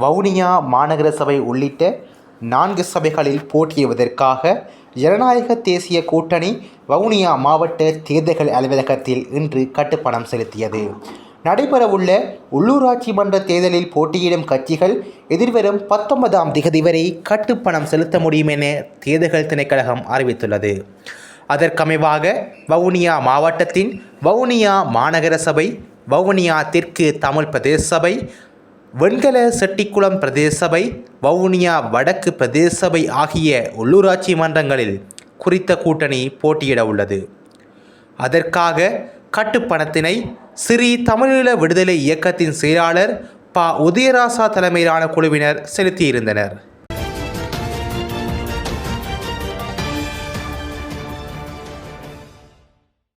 வவுனியா மாநகர சபை உள்ளிட்ட நான்கு சபைகளில் போட்டியிடுவதற்காக ஜனநாயக தேசிய கூட்டணி வவுனியா மாவட்ட தேர்தல்கள் அலுவலகத்தில் இன்று கட்டுப்பணம் செலுத்தியது. நடைபெறவுள்ள உள்ளூராட்சி மன்ற தேர்தலில் போட்டியிடும் கட்சிகள் எதிர்வரும் பத்தொன்பதாம் திகதி வரை கட்டுப்பணம் செலுத்த முடியும் என தேர்தல்கள் திணைக்கழகம் அறிவித்துள்ளது. அதற்கமைவாக வவுனியா மாவட்டத்தின் வவுனியா மாநகர சபை வவுனியா தெற்கு தமிழ் பிரதேச சபை வெண்கல செட்டிக்குளம் பிரதேச சபை வவுனியா வடக்கு பிரதேச சபை ஆகிய உள்ளூராட்சி மன்றங்களில் குறித்த கூட்டணி போட்டியிட உள்ளது. அதற்காக கட்டுப்பணத்தினை சிறி தமிழீழ விடுதலை இயக்கத்தின் செயலாளர் ப. உதயராசா தலைமையிலான குழுவினர் செலுத்தியிருந்தனர்.